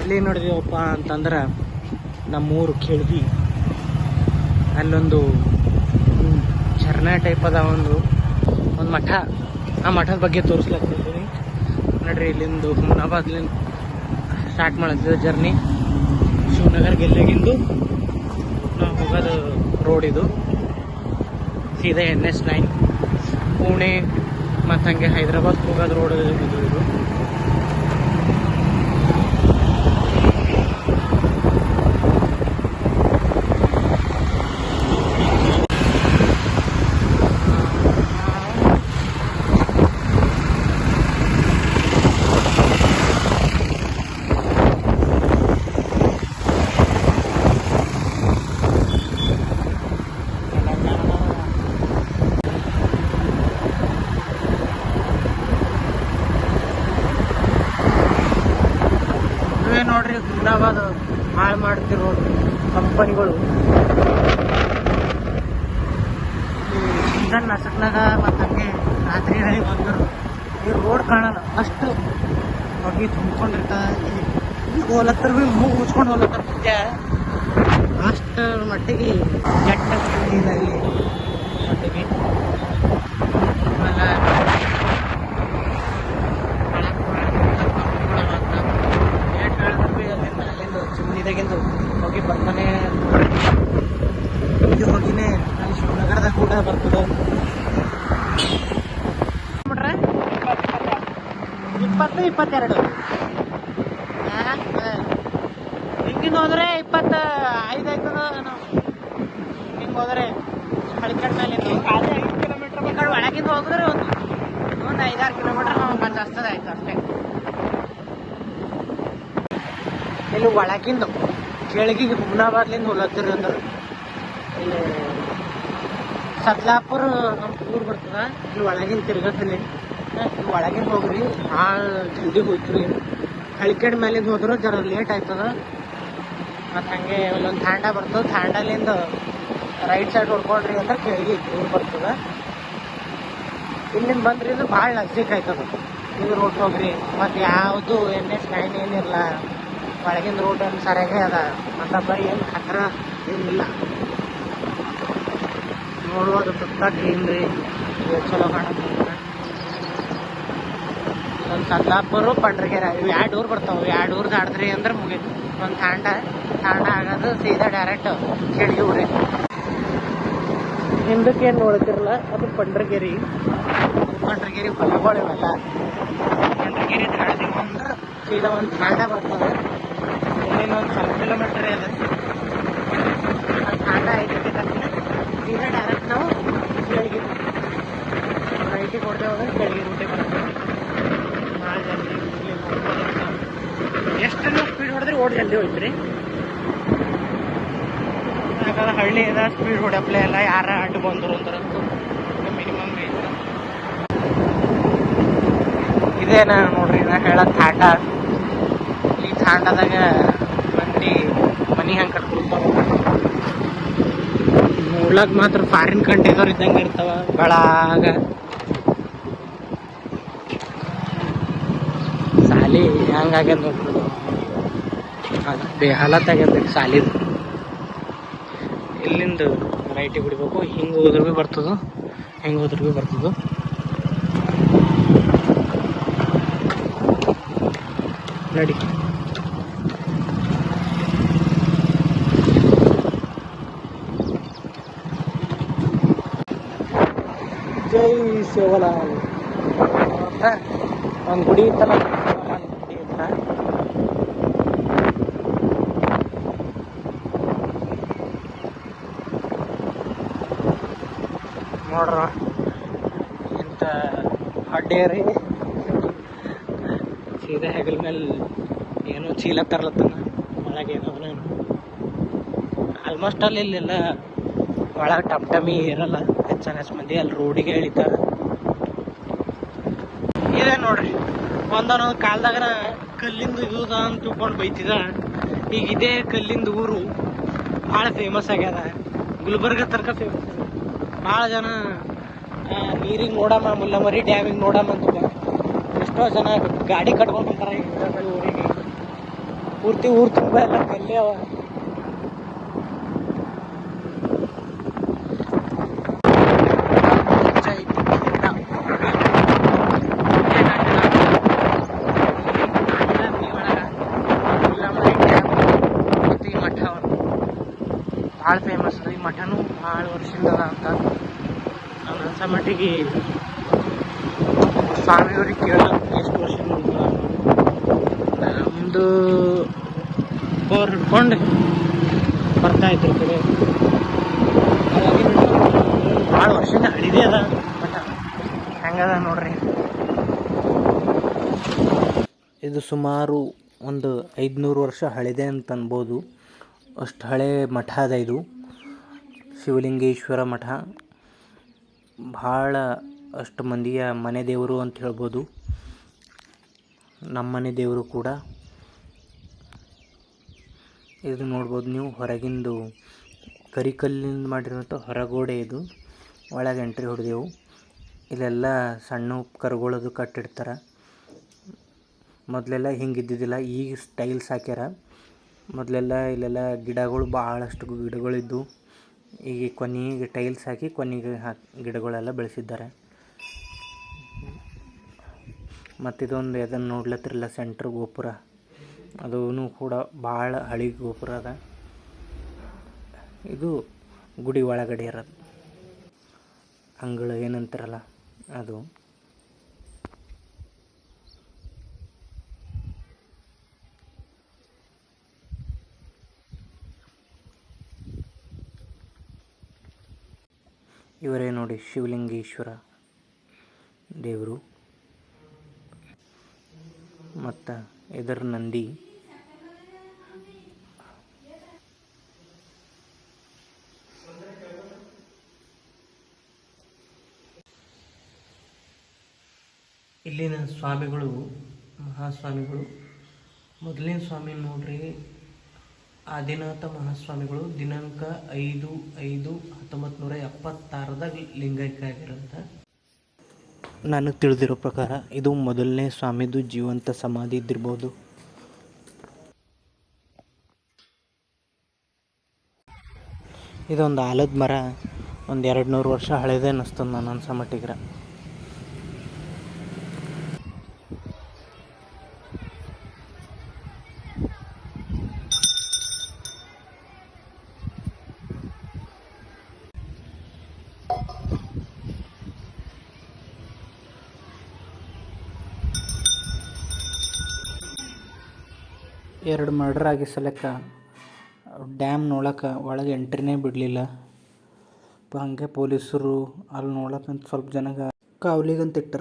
ಎಲ್ಲಿ ನೋಡಿದೀವಪ್ಪ ಅಂತಂದ್ರೆ ನಮ್ಮೂರು ಕೆಳದಿ. ಅಲ್ಲೊಂದು ಝರ್ನಾ ಟೈಪ್ ಅದ ಒಂದು ಒಂದು ಮಠ. ಆ ಮಠದ ಬಗ್ಗೆ ತೋರಿಸ್ಲತ್ತಿದ್ದೀನಿ ನೋಡ್ರಿ ಇಲ್ಲಿಂದು ಹುಮನಾಬಾದ್ಲಿಂದ ಸ್ಟಾರ್ಟ್ ಮಾಡತ್ತಿದ್ದ ಜರ್ನಿ ಶಿವನಗರ್ ಗೆಲ್ಲೆಗಿಂದು ನಾವು ಹೋಗೋದು ರೋಡ್ ಇದು. ಸೀದಾ ಎನ್ ಎಸ್ ನೈನ್ ಪುಣೆ ಮತ್ತು ಹಂಗೆ ಹೈದ್ರಾಬಾದ್ ಹೋಗೋದು ರೋಡ್ ಇದು ಇದು. ಇವೇ ನೋಡ್ರಿ ಹುಮ್ನಾಬಾದ್ ಹಾಳು ಮಾಡ್ತಿರೋ ಕಂಪನಿಗಳು. ಇದನ್ನ ನಸಕ್ನಾಗ ಮತ್ತು ಹಂಗೆ ರಾತ್ರಿ ಬಂದರು. ಈ ರೋಡ್ ಕಾಣಲ್ಲ, ಅಷ್ಟು ಹೊಗೆ ತುಂಬ್ಕೊಂಡಿರ್ತಾವೆ ಈಗ ಹೋಲತ್ತರ ಭೀ ಮೂಗು ಉಚ್ಕೊಂಡು ಹೋಲತ್ತರ ಮುಖ್ಯ ಅಷ್ಟು ಮಟ್ಟಿಗೆ ಜಟ್ಟ ಇದೆ ಮಟ್ಟಿಗೆ. ಆಮೇಲೆ ಚಿಮ್ನಿದಾಗಿಂದು ಹೋಗಿ ಬರ್ತಾನೆ ಇದು ಹೋಗಿನೇ ಅಲ್ಲಿ ಶಿವನಗರದಾಗ ಕೂಡ ಬರ್ತದೆ. ಇಪ್ಪತ್ತು, ಇಪ್ಪತ್ತೆರಡು. ಹಿಂಗಿಂದ ಹೋದ್ರೆ ಇಪ್ಪತ್ತ ಐದು ಆಯ್ತದ ಹಿಂಗೆ ಹೋದ್ರೆ ಹಳಿಕಡ್ ಮೇಲೆ ಈ ಒಳಗಿಂದ ಹೋಗಿದ್ರೆ ಒಂದು ಒಂದು ಐದಾರು ಕಿಲೋಮೀಟರ್ ಬಂದು ಹಸ್ತದ ಆಯ್ತು ಅಷ್ಟೇ. ಇಲ್ಲಿ ಒಳಗಿಂದ ಕೆಳಗಿಗೆ ಹುಮ್ನಾಬಾದ್ಲಿಂದ ಹೋಲತ್ತಿರಿ ಅಂದ್ರೆ. ಇಲ್ಲಿ ಸತ್ಲಾಪುರ ನಮ್ಮ ಟೂರ್ ಬರ್ತದ. ಇಲ್ಲಿ ಒಳಗಿಂದ ತಿರ್ಗತ್ತಲ್ಲಿ ಇಲ್ಲಿ ಒಳಗಿಂದ ಹೋಗ್ರಿ. ಭಾಳ ಜಲ್ದಿ ಹೋಯ್ತುರಿ ಹಳಿಕೆಡ್ ಮೇಲಿಂದ ಹೋದ್ರೆ ಜರ ಲೇಟ್ ಆಯ್ತದ. ಮತ್ತು ಹಂಗೆ ಇಲ್ಲೊಂದು ಥಾಂಡ ಬರ್ತದೆ. ಥಾಂಡಲಿಂದ ರೈಟ್ ಸೈಡ್ ಹೊಡ್ಕೊಳ್ರಿ ಅಂದ್ರೆ ಕೆಳಗೆ ಊರು ಬರ್ತದ. ಇಲ್ಲಿಂದ ಬಂದ್ರಿ ಅಂದ್ರೆ ಭಾಳ ನಜ್ದೀಕ್ ಆಯ್ತದ. ಇದು ರೋಡ್ ಹೋಗ್ರಿ. ಮತ್ತು ಯಾವುದು ಎನ್ ಎಸ್ ನೈನ್ ಏನಿಲ್ಲ. ಒಳಗಿನ ರೋಡ್ ಏನು ಸರಿಯಾಗೇ ಅದ? ಅಂತ ಬರೀ ಏನು ಖತ್ರ ಏನಿಲ್ಲ. ನೋಡುವಾಗ ಸುತ್ತ ಗ್ರೀನ್ರಿ ಚಲೋ ಕಾಣುತ್ತೆ. ಒಂದು ಸದ್ಲಾಪುರ ಪಂಡ್ರಗೆರೆ. ಇವು ಎರಡು ಊರು ಬರ್ತಾವೆ. ಎರಡು ಊರ್ ದಾಡಿದ್ರಿ ಅಂದ್ರೆ ಮುಗೀತು. ಒಂದು ತಾಂಡ ತಾಂಡ ಆಗೋದು ಸೀದಾ ಡೈರೆಕ್ಟ್ ಕೆಳಗೆ ಊರಿ. ಹಿಂದಕ್ಕೆ ಏನು ನೋಡ್ತಿರಲ್ಲ ಅದು ಪಂಡ್ರಗೆರಿ. ಪಂಡ್ರಗೆರಿ ಹೊಲಗಳು ಇವೆಲ್ಲ. ಪಂಡ್ರಗೆರಿ ದಾಡ್ದಿವಿ ಅಂದ್ರೆ ಸೀದಾ ಒಂದು ತಾಂಡ ಬರ್ತದೆ. ಒಂದು ಸ್ವಲ್ಪ ಕಿಲೋಮೀಟರ್ ಡೈರೆಕ್ಟ್ ನಾವು ಬೆಳಗ್ಗೆ ಬೆಳಗ್ಗೆ ಭಾಳ ಜಲ್ದಿ ಎಷ್ಟು ಸ್ಪೀಡ್ ಹೊಡೆದ್ರೆ ಜಲ್ದಿ ಯಾಕಂದ್ರೆ ಹಳ್ಳಿ ಅದ ಸ್ಪೀಡ್ ಹೊಡಪ್ಲೆ ಎಲ್ಲ ಯಾರ ಅಡ್ಡು ಬಂದರು ಅಂತಾರಂತೂ ಮಿನಿಮಮ್ ಇದೇನ ನೋಡ್ರಿ ನಾ ಹೇಳ ತಾಂಡ ಈ ಥಾಂಡದಾಗ ಮಂದಿ ಮನಿ ಹಂಗೆ ಕಟ್ಕೊಡ್ತಾವ ನೋಡ್ಲಾಕ್ ಮಾತ್ರ ಫಾರಿನ್ ಕಂಟ್ರಿದವ್ರು ಇದ್ದಂಗೆ ಇರ್ತಾವ ಬಳಾಗ ಸಾಲಿ ಹೆಂಗಾಗ್ಯದ ನೋಡ್ರಿ ಅದು ಬೇಹಾಲತ್ ಆಗ್ಯದ ಸಾಲಿದು. ಇಲ್ಲಿಂದ ರೈಟಿಗೆ ಬಿಡ್ಬೇಕು ಹಿಂಗೆ ಹೋದ್ರೆ ಭೀ ಬರ್ತದ, ಹೆಂಗೆ ಹೋದ್ರೆ ಭೀ ಬರ್ತದ. ನಡಿ. ಜೈ ಶಿವಲಾಲ್. ಒಂದು ಗುಡಿ ಇತ್ತಲ್ಲ? ಗುಡಿ ಇತ್ತ ನೋಡ್ರ ಇಂಥ ಅಡ್ಡೇರಿ ಸೀದಾ ಹೆಗಲ ಮೇಲೆ ಏನೋ ಚೀಲ ತರ್ಲತ್ತಾನ ಒಳಗೆ ಏನೋ ಆಲ್ಮೋಸ್ಟ್ ಅಲ್ಲಿ ಇಲ್ಲೆಲ್ಲ. ಒಳಗೆ ಟಮ್ ಟಮಿ ಇರಲ್ಲ. ಹೆಚ್ಚು ಮಂದಿ ಅಲ್ಲಿ ರೋಡಿಗೆ ಇಳಿತಾರ. ಇದೇ ನೋಡ್ರಿ. ಒಂದೊಂದೊಂದು ಕಾಲದಾಗ ಕಲ್ಲಿಂದ ಅದ ಅಂತ ತಿಳ್ಕೊಂಡು ಬೈತಿದ. ಈಗ ಇದೇ ಕಲ್ಲಿಂದ ಊರು ಭಾಳ ಫೇಮಸ್ ಆಗ್ಯದ. ಗುಲ್ಬರ್ಗ ತನಕ ಫೇಮಸ್ ಭಾಳ ಜನ ನೀರಿಗೆ ನೋಡಮ್ಮ ಮುಲ್ಲಮರಿ ಡ್ಯಾಮಿಗೆ ನೋಡಮ್ಮ ಅಂತ ಎಷ್ಟೋ ಜನ ಗಾಡಿ ಕಟ್ಕೊಂಡು ಬರ್ತಾರೆ ಈ ಊರಿಗೆ. ಪೂರ್ತಿ ಊರ್ ತುಂಬ ಎಲ್ಲ ಕಲ್ಲೇ ಅವ ಮತ್ತು ಈ ಮಠ ಭಾಳ ಫೇಮಸ್ ಈ ಮಠನೂ ಭಾಳ ವರ್ಷದಿಂದ ಅದ ಅಂತ. ನಾನು ಅನ್ಸೋ ಮಟ್ಟಿಗೆ ಸ್ವಾಮಿಯವ್ರಿಗೆ ಕೇಳ ಎಷ್ಟು ವರ್ಷ ನಮ್ಮದು ಬೋರ್ ಹಿಡ್ಕೊಂಡು ಬರ್ತಾ ಇದ್ರು ಕಡೆ. ಭಾಳ ವರ್ಷದಿಂದ ಹಳಿದೇ ಅದ. ಮಠ ಹೆಂಗದ ನೋಡ್ರಿ. ಇದು ಸುಮಾರು ಒಂದು ಐದುನೂರು ವರ್ಷ ಹಳಿದೆ ಅಂತ ಅನ್ಬೋದು. ಅಷ್ಟು ಹಳೆ ಮಠ ಅದ ಇದು. ಶಿವಲಿಂಗೇಶ್ವರ ಮಠ. ಭಾಳ ಅಷ್ಟು ಮಂದಿಯ ಮನೆ ದೇವರು ಅಂತ ಹೇಳ್ಬೋದು. ನಮ್ಮ ಮನೆ ದೇವರು ಕೂಡ. ಇದು ನೋಡ್ಬೋದು ನೀವು ಹೊರಗಿಂದು ಕರಿಕಲ್ಲಿಂದ ಮಾಡಿರುವಂಥ ಹೊರಗೋಡೆ ಇದು. ಒಳಗೆ ಎಂಟ್ರಿ ಹೊಡೆದೆವು. ಇಲ್ಲೆಲ್ಲ ಸಣ್ಣ ಕರುಗಳದು ಕಟ್ಟಿಡ್ತಾರೆ. ಮೊದಲೆಲ್ಲ ಹಿಂಗೆ ಇದ್ದಿದ್ದಿಲ್ಲ ಈಗ ಸ್ಟೈಲ್ಸ್ ಹಾಕ್ಯಾರ. ಮೊದಲೆಲ್ಲ ಇಲ್ಲೆಲ್ಲ ಗಿಡಗಳು ಭಾಳಷ್ಟು ಗಿಡಗಳಿದ್ದವು ಈಗ ಕೊನೆಗೆ ಟೈಲ್ಸ್ ಹಾಕಿ ಕೊನೆಗೆ ಹಾಕಿ ಗಿಡಗಳೆಲ್ಲ ಬೆಳೆಸಿದ್ದಾರೆ. ಮತ್ತಿದೊಂದು ಅದನ್ನು ನೋಡ್ಲತ್ತಿರಲ್ಲ ಸೆಂಟ್ರ್ ಗೋಪುರ ಅದೂ ಕೂಡ ಭಾಳ ಹಳಿ ಗೋಪುರ ಅದ. ಇದು ಗುಡಿ ಒಳಗಡೆ ಇರೋದು. ಅಂಗಳ ಏನಂತಾರಲ್ಲ ಅದು. ಇವರೇ ನೋಡಿ ಶಿವಲಿಂಗೇಶ್ವರ ದೇವರು. ಮತ್ತು ಇದರ ನಂದಿ. ಇಲ್ಲಿನ ಸ್ವಾಮಿಗಳು ಮಹಾಸ್ವಾಮಿಗಳು ಮೊದಲಿನ ಸ್ವಾಮಿ ನೋಡ್ರಿ. ಆದಿನಾಥ ಮಹಾಸ್ವಾಮಿಗಳು ದಿನಾಂಕ ಐದು ಐದು ಹತ್ತೊಂಬತ್ತು ನೂರ ಎಪ್ಪತ್ತಾರದಾಗ ಲಿಂಗೈಕ್ಯ ಆಗಿರಂತ ನನಗೆ ತಿಳಿದಿರೋ ಪ್ರಕಾರ ಇದು ಮೊದಲನೇ ಸ್ವಾಮಿದು ಜೀವಂತ ಸಮಾಧಿ ಇದ್ದಿರ್ಬೋದು. ಇದೊಂದು ಆಲದ ಮರ, ಒಂದು ಎರಡು ನೂರು ವರ್ಷ ಹಳೇದೇ ಅನ್ನಿಸ್ತದೆ ನಾನು ಅನ್ಸೋ ಮಟ್ಟಿಗೆ ಎರಡು ಮರ್ಡರ್ ಆಗಿ ಸಲಕ್ಕ ಡ್ಯಾಮ್ ನೋಡಕ್ಕೆ ಒಳಗೆ ಎಂಟ್ರಿನೇ ಬಿಡಲಿಲ್ಲ. ಹಂಗೆ ಪೊಲೀಸರು ಅಲ್ಲಿ ನೋಡಕ್ಕಂತ ಸ್ವಲ್ಪ ಜನಗ ಕಾವಲಿಗಂತ ಇಟ್ಟಾರ.